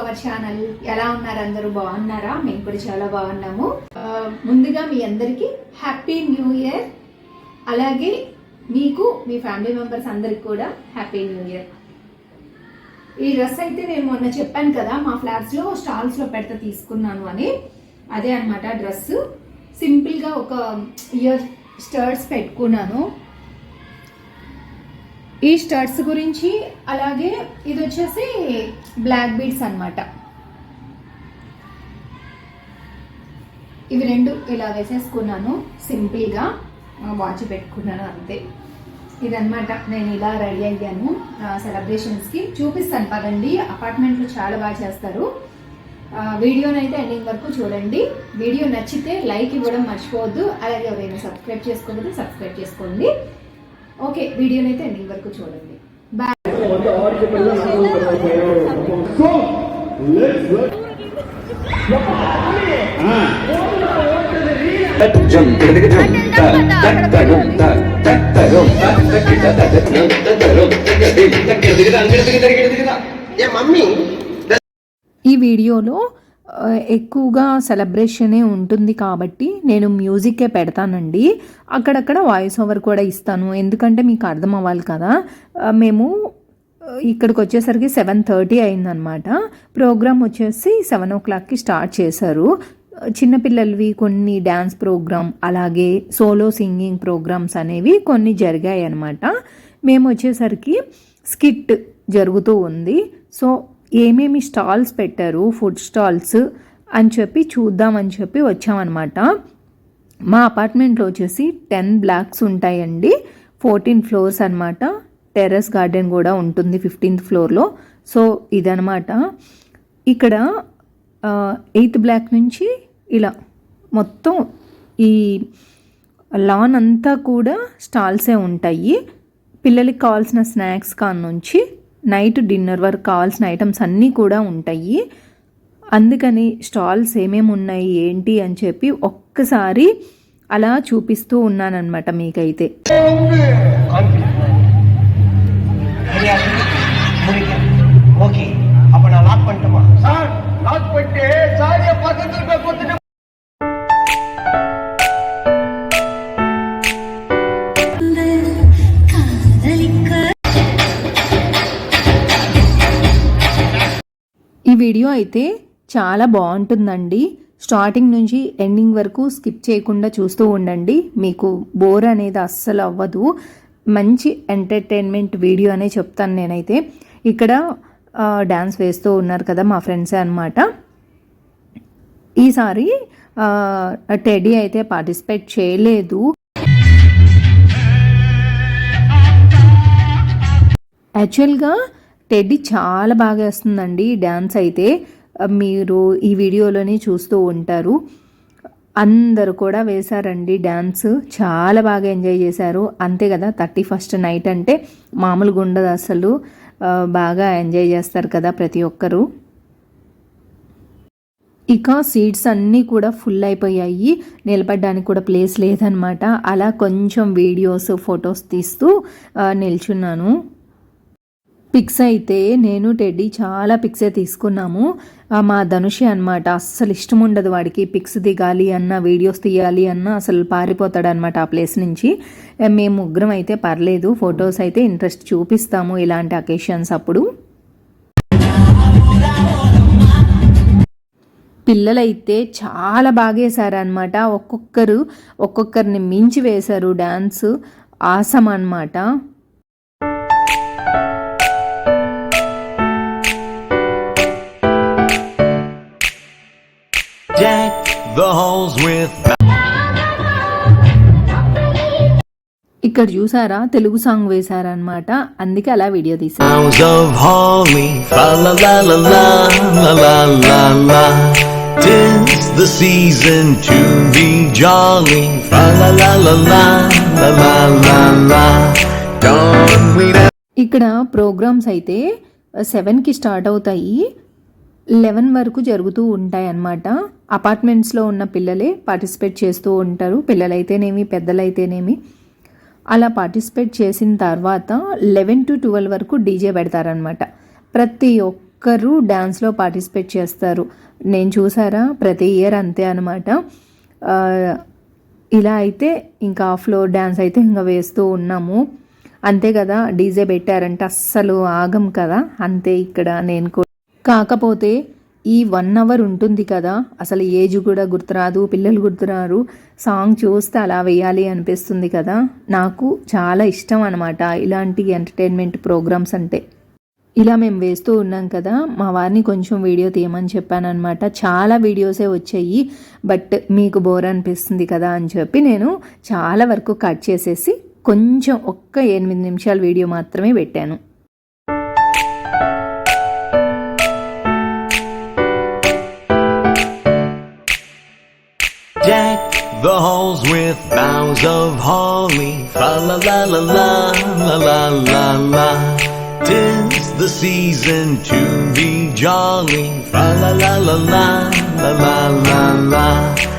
Hour channel ఎలా ఉన్నారు అందరూ? బాగున్నారా? మేము కూడా చాలా బాగున్నాము. ముందుగా మీ అందరికీ హ్యాపీ న్యూ ఇయర్. అలాగే మీకు మీ ఫ్యామిలీ మెంబర్స్ అందరికి కూడా హ్యాపీ న్యూ ఇయర్. ఈ డ్రెస్ అయితే నేను మొన్న చెప్పాను కదా మా ఫ్లాట్స్లో స్టాల్స్లో పెడితే తీసుకున్నాను అని. అదే అనమాట డ్రెస్. సింపుల్గా ఒక ఇయర్ స్టర్స్ పెట్టుకున్నాను. ఈ స్టడ్స్ గురించి అలాగే ఇది వచ్చేసి బ్లాక్ బీడ్స్ అన్నమాట. ఇవి రెండు ఇలా వేసేసుకున్నాను సింపుల్గా. వాచ్ పెట్టుకున్నాను అంతే. ఇదనమాట నేను ఇలా రెడీ అయ్యాను. సెలబ్రేషన్స్కి చూపిస్తాను పదండి అపార్ట్మెంట్లో చాలా బాగా చేస్తారు. వీడియోనైతే వీడియోని అయితే ఎండింగ్ వరకు చూడండి. వీడియో నచ్చితే లైక్ ఇవ్వడం మర్చిపోవద్దు. అలాగే ఎవరైనా సబ్స్క్రైబ్ చేసుకోకపోతే సబ్స్క్రైబ్ చేసుకోండి. ఓకే వీడియోని అయితే ఎండింగ్ వరకు చూడండి. ఈ వీడియోలో ఎక్కువగా సెలబ్రేషనే ఉంటుంది కాబట్టి నేను మ్యూజిక్కే పెడతానండి. అక్కడక్కడ వాయిస్ ఓవర్ కూడా ఇస్తాను. ఎందుకంటే మీకు అర్థం అవ్వాలి కదా. మేము ఇక్కడికి వచ్చేసరికి సెవెన్ థర్టీ అయిందనమాట. ప్రోగ్రామ్ వచ్చేసి సెవెన్ ఓ క్లాక్కి స్టార్ట్ చేశారు. చిన్నపిల్లలవి కొన్ని డ్యాన్స్ ప్రోగ్రామ్ అలాగే సోలో సింగింగ్ ప్రోగ్రామ్స్ అనేవి కొన్ని జరిగాయి అనమాట మేము వచ్చేసరికి స్కిట్ జరుగుతూ ఉంది. సో ఏమేమి స్టాల్స్ పెట్టారు ఫుడ్ స్టాల్స్ అని చెప్పి చూద్దామని చెప్పి వచ్చామన్నమాట. మా అపార్ట్మెంట్లో వచ్చేసి టెన్ బ్లాక్స్ ఉంటాయండి. ఫోర్టీన్ ఫ్లోర్స్ అన్నమాట. టెర్రస్ గార్డెన్ కూడా ఉంటుంది ఫిఫ్టీన్త్ ఫ్లోర్లో. సో ఇదనమాట ఇక్కడ ఎయిత్ బ్లాక్ నుంచి ఇలా మొత్తం ఈ లాన్ అంతా కూడా స్టాల్సే ఉంటాయి. పిల్లలకి కావాల్సిన స్నాక్స్ కాన్ నుంచి నైట్ డిన్నర్ వరకు కావాల్సిన ఐటమ్స్ అన్నీ కూడా ఉంటాయి. అందుకని స్టాల్స్ ఏమేమి ఉన్నాయి ఏంటి అని చెప్పి ఒక్కసారి అలా చూపిస్తూ ఉన్నానన్నమాట మీకైతే. వీడియో అయితే చాలా బాగుంటుందండి. స్టార్టింగ్ నుంచి ఎండింగ్ వరకు స్కిప్ చేయకుండా చూస్తూ ఉండండి. మీకు బోర్ అనేది అస్సలు అవ్వదు. మంచి ఎంటర్టైన్మెంట్ వీడియో అనే చెప్తాను నేనైతే. ఇక్కడ డ్యాన్స్ వేస్తూ ఉన్నారు కదా మా ఫ్రెండ్సే అనమాట ఈసారి టెడీ అయితే పార్టిసిపేట్ చేయలేదు. యాక్చువల్గా టెడ్డీ చాలా బాగా వేస్తుందండి డ్యాన్స్ అయితే. మీరు ఈ వీడియోలోనే చూస్తూ ఉంటారు. అందరూ కూడా వేశారండి డ్యాన్స్ చాలా బాగా ఎంజాయ్ చేశారు. అంతే కదా థర్టీ ఫస్ట్ నైట్ అంటే మామూలుగా ఉండదు అసలు బాగా ఎంజాయ్ చేస్తారు కదా ప్రతి ఒక్కరూ. ఇక సీట్స్ అన్నీ కూడా ఫుల్ అయిపోయాయి. నిలబడడానికి కూడా ప్లేస్ లేదనమాట అలా కొంచెం వీడియోస్ ఫొటోస్ తీస్తూ నిల్చున్నాను. పిక్స్ అయితే నేను టెడ్డీ చాలా పిక్సే తీసుకున్నాము. మా ధనుషి అనమాట అస్సలు ఇష్టం ఉండదు వాడికి పిక్స్ దిగాలి అన్న వీడియోస్ తీయాలి అన్న అసలు పారిపోతాడు అనమాట ఆ ప్లేస్ నుంచి. మేము ముగ్గురం అయితే పర్లేదు ఫొటోస్ అయితే ఇంట్రెస్ట్ చూపిస్తాము ఇలాంటి అకేషన్స్ అప్పుడు. పిల్లలైతే చాలా బాగేశారనమాట ఒక్కొక్కరు ఒక్కొక్కరిని మించి వేశారు డ్యాన్స్ ఆసం అన్నమాట ఇక్కడ చూసారా తెలుగు సాంగ్ వేశారనమాట అందుకే అలా వీడియో తీసారు ఇక్కడ ప్రోగ్రామ్స్ అయితే సెవెన్కి స్టార్ట్ అవుతాయి లెవెన్ వరకు జరుగుతూ ఉంటాయి అన్నమాట అపార్ట్మెంట్స్లో ఉన్న పిల్లలే పార్టిసిపేట్ చేస్తూ ఉంటారు. పిల్లలైతేనేమి పెద్దలైతేనేమి. అలా పార్టిసిపేట్ చేసిన తర్వాత లెవెన్ టు ట్వెల్వ్ వరకు డీజే పెడతారనమాట ప్రతి ఒక్కరూ ఒక్కరు డ్యాన్స్లో పార్టిసిపేట్ చేస్తారు. నేను చూసారా? ప్రతి ఇయర్ అంతే అనమాట ఇలా అయితే ఇంకా ఫ్లోర్ డ్యాన్స్ అయితే ఇంకా వేస్తూ ఉన్నాము. అంతే కదా డీజే పెట్టారంటే అస్సలు ఆగం కదా. అంతే ఇక్కడ నేను కూడా. కాకపోతే ఈ వన్ అవర్ ఉంటుంది కదా. అసలు ఏజ్ కూడా గుర్తురాదు పిల్లలు గుర్తురారు. సాంగ్ చూస్తే అలా వేయాలి అనిపిస్తుంది కదా. నాకు చాలా ఇష్టం అనమాట ఇలాంటి ఎంటర్టైన్మెంట్ ప్రోగ్రామ్స్ అంటే. ఇలా మేము వేస్తూ ఉన్నాం కదా. మా వారిని కొంచెం వీడియో తీయమని చెప్పాను అనమాట చాలా వీడియోసే వచ్చాయి బట్ మీకు బోర్ అనిపిస్తుంది కదా అని చెప్పి నేను చాలా వరకు కట్ చేసేసి కొంచెం ఒక్క ఎనిమిది నిమిషాల వీడియో మాత్రమే పెట్టాను. The halls with boughs of holly. Fa la la la la la la la la. Tis the season to be jolly. Fa la la la la la la la la.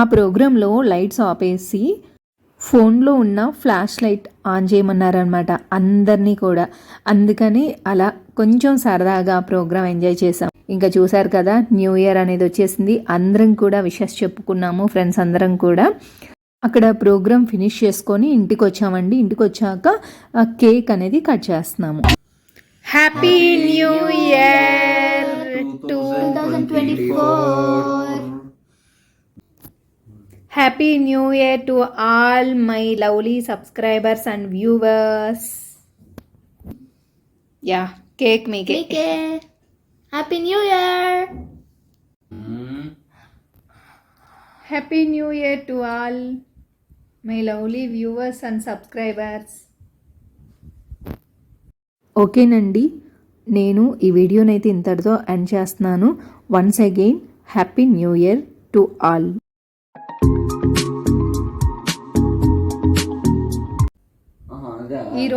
ఆ ప్రోగ్రాంలో lights ఆపేసి ఫోన్లో ఉన్న flash light on చేయమన్నారనమాట అందరినీ కూడా. అందుకని అలా కొంచెం సరదాగా ఆ ప్రోగ్రామ్ ఎంజాయ్ చేసాం ఇంకా చూసారు కదా న్యూ ఇయర్ అనేది వచ్చేసింది. అందరం కూడా విషెస్ చెప్పుకున్నాము ఫ్రెండ్స్ అందరం కూడా. అక్కడ ప్రోగ్రామ్ ఫినిష్ చేసుకొని ఇంటికి వచ్చామండి ఇంటికి వచ్చాక కేక్ అనేది కట్ చేస్తున్నాము. Happy new year too happy new year to all my lovely subscribers and viewers yeah cake మీకే happy new year happy new year to all my lovely viewers and subscribers ఓకేనండి నేను ఈ వీడియోనైతే ఇంతటితో end చేస్తున్నాను. Once again happy new year to all